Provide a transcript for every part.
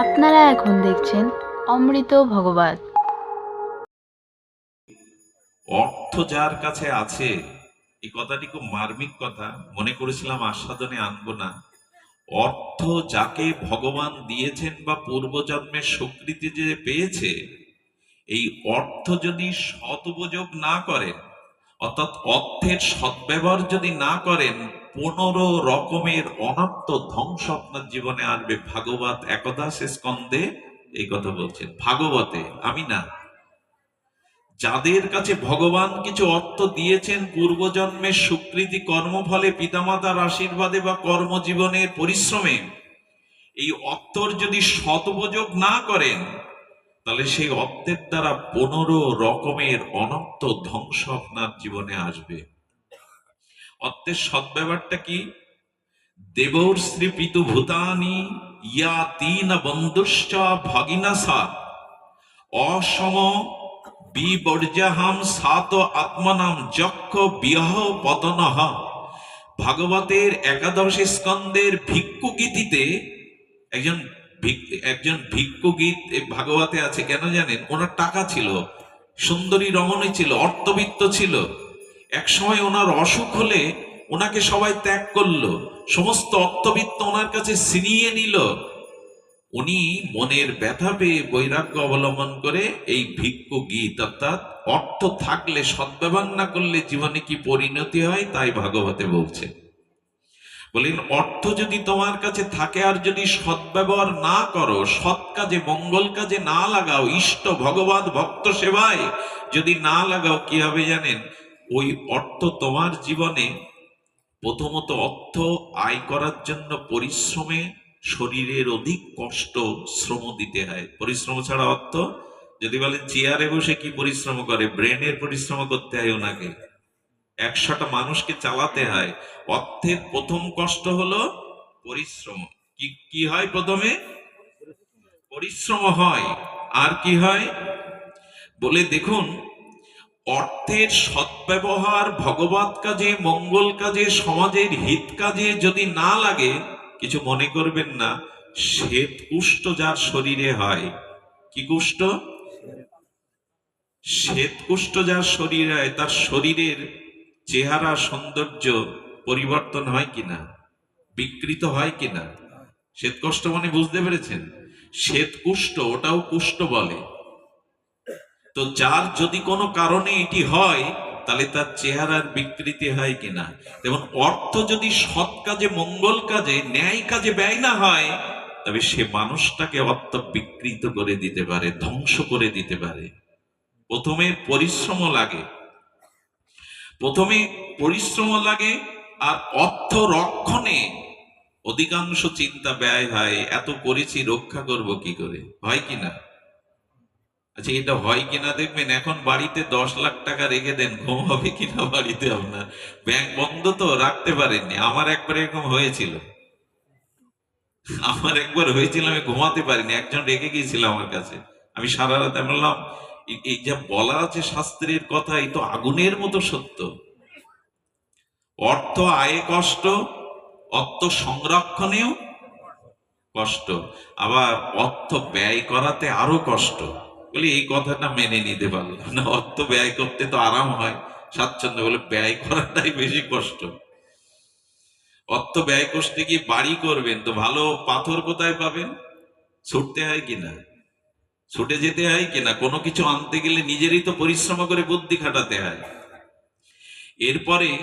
আপনারা এখন দেখছেন অমৃত ভগবত। অর্থ যার কাছে আছে, এই কথাটি খুব মার্মিক কথা, মনে করেছিলাম আস্বাদনে আনব না। অর্থ যাকে ভগবান দিয়েছেন বা পূর্বজন্মের স্বীকৃতি যে পেয়েছে, এই অর্থ যদি সদুপযোগ না করেন, অর্থাৎ অর্থের সদ্ব্যবহার যদি না করেন পনেরো রকমের অনর্থ ধ্বংস আপনার জীবনে আসবে ভাগবত একদাস স্কন্ধে। এই কথা বলছেন, ভাগবতে, আমি না। যাদের কাছে ভগবান কিছু অর্থ দিয়েছেন পূর্বজন্মের স্বীকৃতি কর্মফলে পিতামাতার আশীর্বাদে বা কর্মজীবনের পরিশ্রমে, এই অর্থর যদি সদুপযোগ না করেন, তাহলে সেই অর্থের দ্বারা পনেরো রকমের অনর্থ ধ্বংস আপনার জীবনে আসবে। অর্থের সদ্ব্যবহারটা কি? দেবর শ্রী পিতু ভূতানি ইয়া তিন বন্ধুশ্চ ভগিনাসা অসম বিবর্জাহাম সাত আত্মনাম যক্ষ বিহ পতনহ। ভাগবতের একাদশ স্কন্দের ভিক্ষু গীতিতে একজন একজন ভিক্ষু গীত ভাগবতে আছে, কেন জানেন? ওনার টাকা ছিল, সুন্দরী রমণী ছিল, অর্থবিত্ত ছিল। এক সময় ওনার অসুখ হলে ওনাকে সবাই ত্যাগ করল, সমস্ত অর্থবিত্ত ওনার কাছে ছিনিয়ে নিল। উনি মনের ব্যথা পেয়ে বৈরাগ্য অবলম্বন করে এই ভিক্ষু গীত অর্থাৎ অর্থ থাকলে সদ্ব্যবহার না করলে জীবনে কি পরিণতি হয় তাই ভাগবতে বলছে। বলেন অর্থ যদি তোমার কাছে থাকে আর যদি সদ্ব্যবহার না করো, সৎ কাজে, মঙ্গল কাজে না লাগাও, ইষ্ট ভগবান ভক্ত সেবায় যদি না লাগাও কি হবে জানেন? ওই অর্থ তোমার জীবনে প্রথমত অর্থ আয় করার জন্য পরিশ্রমে শরীরের অধিক কষ্ট, শ্রম দিতে হয়। পরিশ্রম ছাড়া অর্থ? যদি বলেন, চেয়ারে বসে কি পরিশ্রম করে? ব্রেনের পরিশ্রম করতে হয় ওনাকে। একশোটা মানুষকে চালাতে হয়। অর্থের প্রথম কষ্ট হলো পরিশ্রম। কি কি হয় প্রথমে? পরিশ্রম হয়। আর কি হয়? বলে দেখুন অর্থের সদ্ব্যবহার ভগবত কাজে, মঙ্গল কাজে, সমাজের হিত কাজে যদি না লাগে, কিছু মনে করবেন না শ্বেত কুষ্ঠ যার শরীরে হয়। কি কুষ্ঠ শ্বেত কুষ্ঠ যার শরীরে হয়, তার শরীরের চেহারা সৌন্দর্য পরিবর্তন হয় কিনা? বিকৃত হয় কিনা? শ্বেত কষ্ট মানে বুঝতে পেরেছেন? শ্বেত কুষ্ঠ ওটাও কুষ্ঠ বলে। তো যার যদি কোনো কারণে এটি হয়, তাহলে তার চেহারার বিকৃতি হয় কিনা যেমন অর্থ যদি সৎ কাজে, মঙ্গল কাজে, ন্যায় কাজে ব্যয় না হয়, তবে সে মানুষটাকে অর্থ বিকৃত করে দিতে পারে, ধ্বংস করে দিতে পারে। প্রথমে পরিশ্রম লাগে। প্রথমে পরিশ্রম লাগে আর অর্থ রক্ষণে অধিকাংশ চিন্তা ব্যয় হয়। এত করেছি, রক্ষা করব কি করে? হয় কিনা আচ্ছা এটা হয় কিনা দেখবেন, এখন বাড়িতে দশ লাখ টাকা রেখে দেন, ঘুম হবে কিনা বাড়িতে আপনার? ব্যাংক বন্ধ তো, রাখতে পারেননি। আমার একবার এরকম হয়েছিল। আমার একবার হয়েছিল, আমি ঘুমাতে পারিনি। একজন রেখে গিয়েছিল আমার কাছে। আমি সারা রাত আমি বললাম, "এই- এই যা বলা আছে শাস্ত্রের কথা, এই তো আগুনের মতো সত্য। অর্থ আয়ে কষ্ট, অর্থ সংরক্ষণেও কষ্ট। আবার অর্থ ব্যয় করাতে আরও কষ্ট। বলি, এই কথাটা মেনে নিতে পারলাম না। অর্থ ব্যয় করতে তো আরাম হয়। স্বাচ্ছন্দ্য বলে, ব্যয় করাটাই বেশি কষ্ট। অর্থ ব্যয় করতে গিয়ে বাড়ি করবেন তো ভালো পাথর কোথায় পাবেন? ছুটতে হয় কিনা ছুটে যেতে হয় কিনা কোনো কিছু আনতে গেলে নিজেরই তো পরিশ্রম করে বুদ্ধি খাটাতে হয়। এরপরে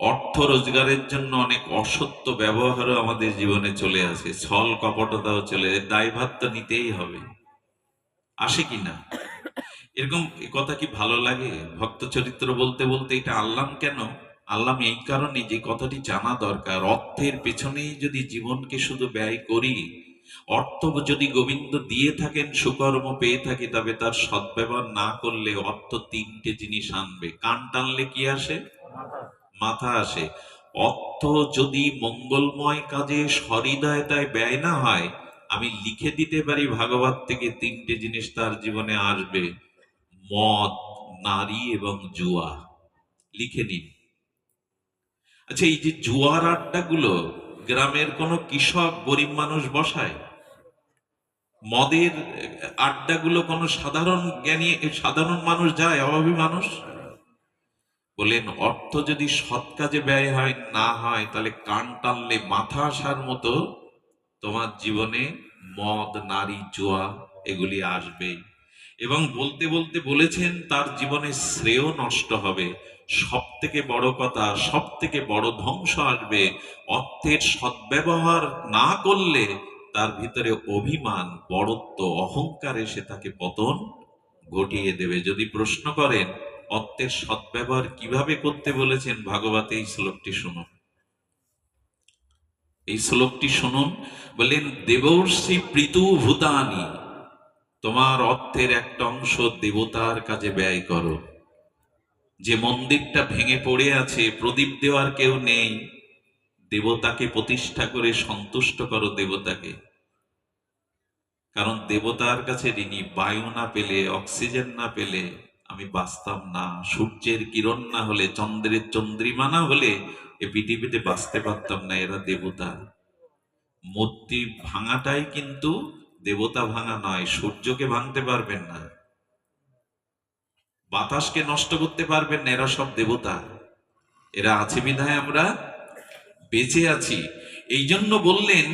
অর্থ রোজগারের জন্য অনেক অসত্য ব্যবহারও আমাদের জীবনে চলে আসে। ছল কপটতাও চলে দায়ভার তো নিতেই হবে। আসে কিনা? এরকম এ কথা কি ভালো লাগে? ভক্ত চরিত্র বলতে বলতে এটা আল্লাম কেন? আল্লাম এই কারণে যে কথাটি জানা দরকার। অর্থের পেছনেই যদি জীবনকে শুধু ব্যয় করি, অর্থ যদি গোবিন্দ দিয়ে থাকেন, সুকর্ম পেয়ে থাকি, তবে তার সদ্ব্যবহার না করলে অর্থ তিনটে জিনিস আনবে। কান টানলে কি আসে? মাথা আসে। অর্থ যদি মঙ্গলময় কাজে সহৃদয়তায় ব্যয় না হয় আমি লিখে দিতে পারি ভাগবত থেকে তিনটে জিনিস তার জীবনে আসবে। মদ, নারী এবং জুয়া। লিখে নিন। আচ্ছা এই যে জুয়ার আড্ডাগুলো, গ্রামের কোনো কৃষক গরিব মানুষ বসায়? মদের আড্ডাগুলো কোনো সাধারণ জ্ঞানী, সাধারণ মানুষ যায়, অভাবী মানুষ? বলেন, অর্থ যদি সৎ কাজে ব্যয় হয়, না হয়, তাহলে কান টানলে মাথা আসার মতো তোমার জীবনে মদ, নারী, জোয়া এগুলি আসবে এবং বলতে বলতে বলেছেন, তার জীবনে শ্রেয় নষ্ট হবে। সব থেকে বড় কথা সব থেকে বড় ধ্বংস আসবে। অর্থের সদ্ব্যবহার না করলে তার ভিতরে অভিমান, বড়ত্ব, অহংকার এসে তাকে পতন ঘটিয়ে দেবে। যদি প্রশ্ন করেন, অর্থের সদ্ব্যবহার কীভাবে করতে বলেছেন, ভাগবতে এই শ্লোকটি শুনুন। এই শ্লোকটি শুনুন। বললেন দেবর্ষি প্রীতু ভূতানি তোমার অর্থের একটা অংশ দেবতার কাজে ব্যয় করো। যে মন্দিরটা ভেঙে পড়ে আছে, প্রদীপ দেওয়ার কেউ নেই। দেবতাকে প্রতিষ্ঠা করে সন্তুষ্ট করো দেবতাকে। কারণ দেবতার কাছে ঋণী বায়ু না পেলে, অক্সিজেন না পেলে, আমি বাঁচতাম না। সূর্যের কিরণ না হলে, চন্দ্রের চন্দ্রিমা না হলে এ পৃথিবীতে বাঁচতে পারতাম না এরা দেবতা। মূর্তি ভাঙাটাই কিন্তু দেবতা ভাঙা নয়, সূর্যকে ভাঙতে পারবেন না। বাতাসকে নষ্ট করতে পারবেন না, এরা সব দেবতা। এরা আছে বিধায় আমরা বেঁচে আছি। এই জন্য বললেন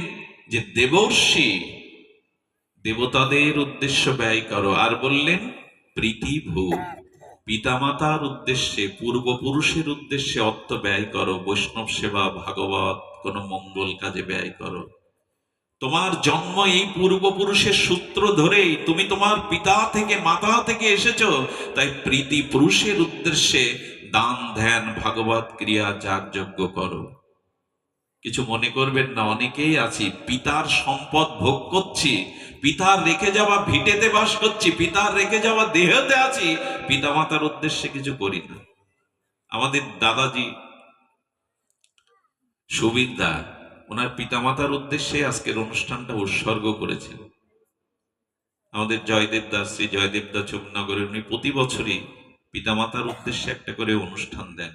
যে দেবর্ষি, দেবতাদের উদ্দেশ্য ব্যয় করো। আর বললেন প্রীতি ভূ পিতামাতার উদ্দেশ্যে, পূর্বপুরুষের উদ্দেশ্যে অর্থ ব্যয় করো, বৈষ্ণব সেবা, ভাগবত কোন মঙ্গল কাজে ব্যয় করো। তোমার জন্ম এই পূর্বপুরুষের সূত্র ধরেই, তুমি তোমার পিতা থেকে, মাতা থেকে এসেছ, তাই প্রীতি পুরুষের উদ্দেশ্যে দান, ধ্যান, ভাগবত ক্রিয়া, যাগযজ্ঞ করো। কিছু মনে করবেন না, অনেকেই আছি, পিতার সম্পদ ভোগ করছি পিতার রেখে যাওয়া ভিটেতে বাস করছি, পিতার রেখে যাওয়া দেহতে আছি পিতা মাতার উদ্দেশ্যে কিছু করি না। আমাদের দাদাজি সুবিদ দা, ওনার পিতামাতার উদ্দেশ্যে আজকের অনুষ্ঠানটা উৎসর্গ করেছেন। আমাদের জয়দেব দাস শ্রী জয়দেব দা চুমনগরে উনি প্রতি বছরই পিতামাতার উদ্দেশ্যে একটা করে অনুষ্ঠান দেন।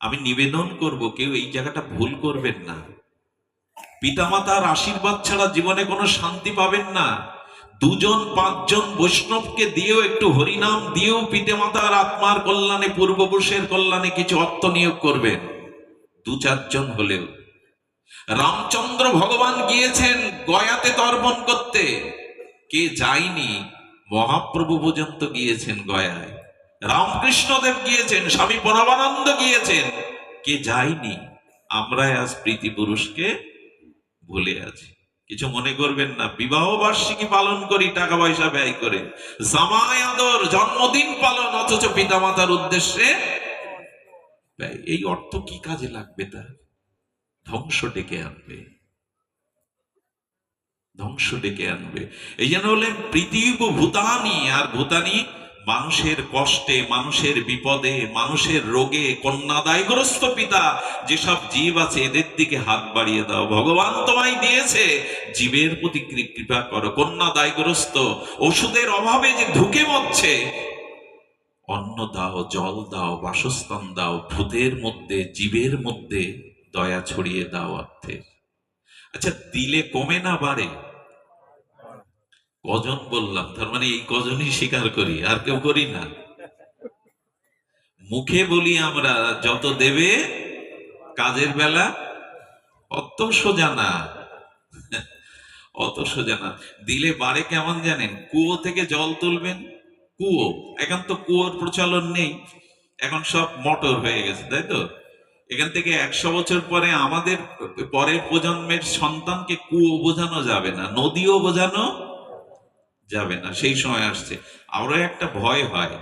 আমি নিবেদন করব, কেউ এই জায়গাটা ভুল করবেন না। পিতামাতার আশীর্বাদ ছাড়া জীবনে কোনো শান্তি পাবেন না। দুজন, পাঁচজন বৈষ্ণবকে দিয়েও একটু হরিনাম দিয়েও পিতামাতার আত্মার কল্যাণে, পূর্বপুরুষের কল্যাণে কিছু অর্থ নিয়োগ করবেন। দু চারজন হলেও। রামচন্দ্র ভগবান গিয়েছেন গয়াতে তর্পণ করতে। কে যায়নি, মহাপ্রভু পর্যন্ত গিয়েছেন গয়ায়। রামকৃষ্ণদেব গিয়েছেন, স্বামী প্রণবানন্দ গিয়েছেন। কে যায়নি আমরা আজ প্রীতি পুরুষকে ভুলে আছি। কিছু মনে করবেন না, বিবাহ বার্ষিকী পালন করি টাকা পয়সা ব্যয় করে। জামাই আদর, জন্মদিন পালন, অথচ পিতামাতার উদ্দেশ্যে ব্যয়। এই অর্থ কি কাজে লাগবে তার? ধ্বংস ডেকে আনবে। ধ্বংস ডেকে আনবে। এই জন্য হলেন পৃথিব ভূতানি আর ভূতানি মানুষের কষ্টে, মানুষের বিপদে, মানুষের রোগে কন্যাদায়গ্রস্ত পিতা, যেসব জীব আছে এদের দিকে হাত বাড়িয়ে দাও। ভগবান তোমায় দিয়েছে, জীবের প্রতি কৃপা করো। কন্যাদায়গ্রস্ত, ওষুধের অভাবে যে ঢুকে মরছে, অন্ন দাও, জল দাও, বাসস্থান দাও, ভূতের মধ্যে, জীবের মধ্যে দয়া ছড়িয়ে দাও অর্থে আচ্ছা দিলে কমে না বাড়ে? কজন বললাম? তার মানে এই কজনই স্বীকার করি, আর কেউ করি না। মুখে বলি আমরা, যত দেবে কাজের বেলা, অত সোজা না। অত সোজা না। দিলে বাড়ে কেমন জানেন? কুয়ো থেকে জল তুলবেন, কুয়ো। এখন তো কুয়োর প্রচলন নেই। এখন সব মোটর হয়ে গেছে, তাই তো? এখান থেকে একশো বছর পরে আমাদের পরের প্রজন্মের সন্তানকে কুয়ো বোঝানো যাবে না, নদীও বোঝানো যাবে না, সেই সময় আসছে। আরও একটা ভয় হয়,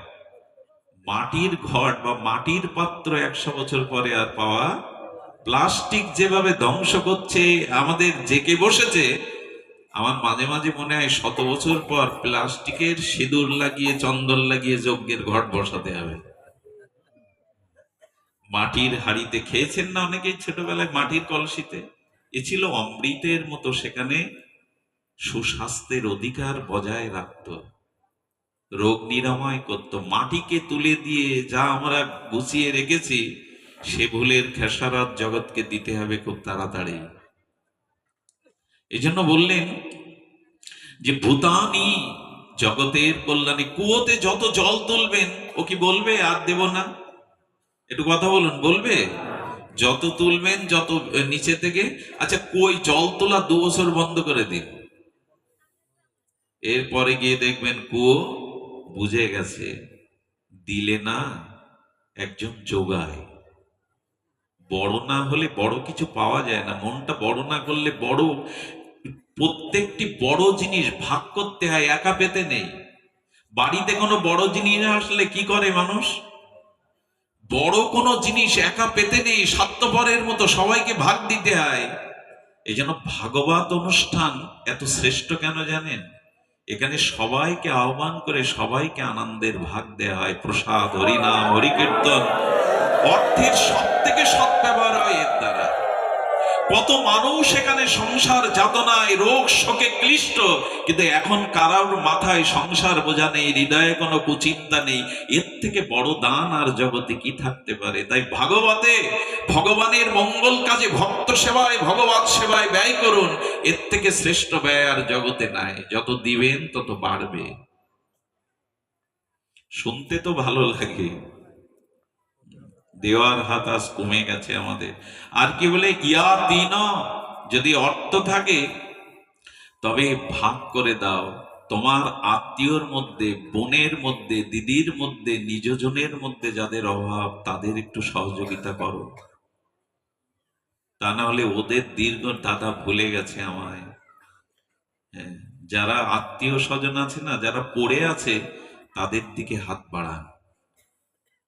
মাটির ঘট বা মাটির পাত্র একশো বছর পরে আর পাওয়া প্লাস্টিক যেভাবে ধ্বংস করছে, আমাদের জেকে বসেছে, আমার মাঝে মাঝে মনে হয় শত বছর পর প্লাস্টিকের সিঁদুর লাগিয়ে, চন্দন লাগিয়ে যজ্ঞের ঘট বসাতে হবে। মাটির হাড়িতে খেয়েছেন না অনেকেই ছোটবেলায় মাটির কলসিতে? এ ছিল অমৃতের মতো, সেখানে সুস্বাস্থ্যের অধিকার বজায় রাখত। রোগ নিরাময় করত। মাটিকে তুলে দিয়ে যা আমরা গুছিয়ে রেখেছি, সে ভুলের খেসারত জগৎকে দিতে হবে খুব তাড়াতাড়ি। এই জন্য বললেন যে, ভূতানি জগতের কল্যাণে কুয়োতে যত জল তুলবেন, ও কি বলবে? আর দেব না? একটু কথা বলুন, বলবে? যত তুলবেন, যত নিচে থেকে আচ্ছা কই? জল তোলা দু বছর বন্ধ করে দিন। এরপরে গিয়ে দেখবেন কুয়ো বুঝে গেছে, দিলে না একজন যোগায় বড় না হলে বড় কিছু পাওয়া যায় না, মনটা বড় না করলে বড়, প্রত্যেকটি বড় জিনিস ভাগ করতে হয়, একা পেতে নেই। বাড়িতে কোনো বড় জিনিস আসলে কি করে মানুষ? বড় কোনো জিনিস একা পেতে নেই, স্বার্থপরের মতো সবাইকে ভাগ দিতে হয়। এই জন্য ভাগবত অনুষ্ঠান এত শ্রেষ্ঠ কেন জানেন? এখানে সবাইকে আহ্বান করে সবাইকে আনন্দের ভাগ দেওয়া হয়। প্রসাদ, হরিনাম, হরিকীর্তন। অর্থের সব থেকে সৎ ব্যবহার হয় এর দ্বারা। কত মানুষ এখানে সংসার যাতনায়, রোগ শোকে ক্লিষ্ট। কিন্তু এখন কারার মাথায় সংসার বোঝা নেই, হৃদয়ে কোনো কুচিন্তা নেই। এর থেকে বড় দান আর জগতে কি থাকতে পারে? তাই ভাগবতে, ভগবানের মঙ্গল কাজে ভক্ত সেবায়, ভগবত সেবায় ব্যয় করুন। এর থেকে শ্রেষ্ঠ ব্যয় আর জগতে নাই। যত দিবেন, তত বাড়বে। শুনতে তো ভালো লাগে। দেওয়ার হাত আজ কমে গেছে আমাদের। আর কি বলে ইয়া তিন যদি অর্থ থাকে তবে ভাগ করে দাও। তোমার আত্মীয়র মধ্যে বোনের মধ্যে দিদির মধ্যে নিজজনের মধ্যে যাদের অভাব তাদের একটু সহযোগিতা করো। তা না হলে ওদের দীর্ঘ দাদা ভুলে গেছে আমায়। হ্যাঁ, যারা আত্মীয় স্বজন আছে না যারা পড়ে আছে তাদের দিকে হাত বাড়ান।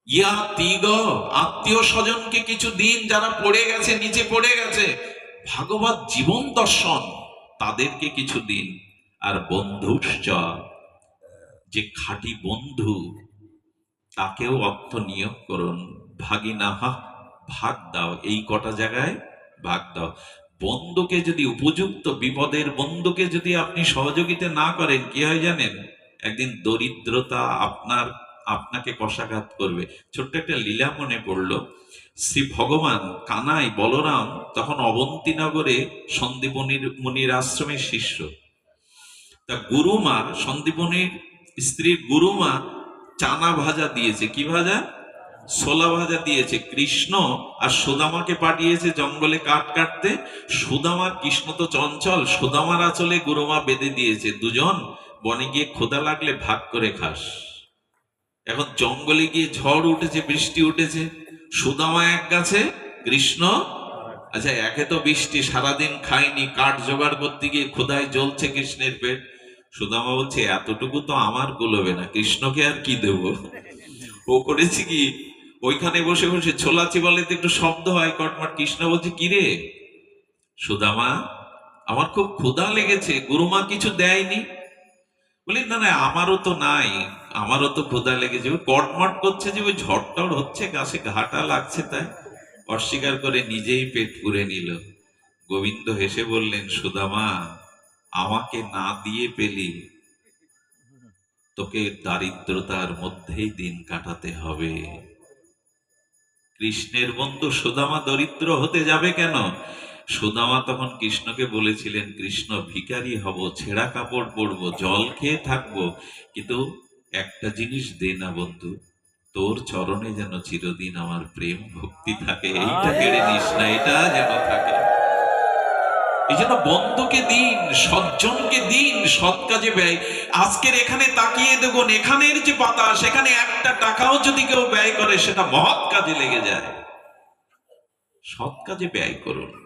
আত্মীয় স্বজনকে কিছু দিন যারা পড়ে গেছে, নিচে পড়ে গেছে, ভাগবত জীবন দর্শন, তাদেরকে কিছু দিন। আর বন্ধুশ্চ যে খাঁটি বন্ধু, তাকেও অর্থ নিয়োগ করুন। ভাগিনাহা ভাগ দাও, এই কটা জায়গায় ভাগ দাও। বন্ধুকে যদি উপযুক্ত, বিপদের বন্ধুকে যদি আপনি সহযোগিতা না করেন, কি হয় জানেন? একদিন দরিদ্রতা আপনার আপনাকে কষাঘাত করবে। ছোট্ট একটা লীলা মনে পড়ল। শ্রী ভগবান কানাই বলরাম তখন অবন্তীনগরে সন্দীপনির মুনির আশ্রমের শিষ্য। তা গুরুমা, সন্দীপনির স্ত্রীর গুরুমা চানা ভাজা দিয়েছে। কি ভাজা? ছোলা ভাজা দিয়েছে। কৃষ্ণ আর সুদামাকে পাঠিয়েছে জঙ্গলে কাঠ কাটতে। সুদামা কৃষ্ণ তো চঞ্চল, সুদামার আঁচলে গুরুমা বেঁধে দিয়েছে। দুজন বনে গিয়ে খোদা লাগলে ভাগ করে খাস। এখন জঙ্গলে গিয়ে ঝড় উঠেছে, বৃষ্টি উঠেছে সুদামা এক গাছে, কৃষ্ণ। আচ্ছা একে তো বৃষ্টি, সারাদিন খাইনি কাঠ জোগাড় করতে গিয়ে খোদায় জ্বলছে কৃষ্ণের পেট। সুদামা বলছে, এতটুকু তো আমার গুলোবে না, কৃষ্ণকে আর কি দেব? ও করেছে কি? ওইখানে বসে বসে বলে তো একটু শব্দ হয়, কটমট কৃষ্ণ বলছে, কি রে? সুদামা, আমার খুব ক্ষুধা লেগেছে, গুরুমা কিছু দেয়নি বলি, না না, আমারও তো নাই। আমারও তো লেগেছে ওই কটমট করছে যে, ওই ঝড়টড় হচ্ছে, গাছে ঘাটা লাগছে তাই। অস্বীকার করে নিজেই পেট পুরে নিল। গোবিন্দ হেসে বললেন, সুদামা, আমাকে না দিয়ে পেলি। তোকে দারিদ্রতার মধ্যেই দিন কাটাতে হবে। কৃষ্ণের বন্ধু সুদামা দরিদ্র হতে যাবে কেন? সুদামা তখন কৃষ্ণকে বলেছিলেন কৃষ্ণ ভিখারি হব ছেঁড়া কাপড় পরবো জল খেয়ে থাকব কিন্তু একটা জিনিস দে না বন্ধু তোর চরণে যেন চিরদিন আমার প্রেম ভক্তি থাকে এইটা কেড়ে নিস না এটা যেন থাকে। এই জন্য বন্ধুকে দিন সজ্জনকে দিন সৎ কাজে ব্যয়। আজকের এখানে তাকিয়ে দেখুন এখানের যে পাতা সেখানে একটা টাকাও যদি কেউ ব্যয় করে সেটা মহৎ কাজে লেগে যায়। সৎ কাজে ব্যয় করুন।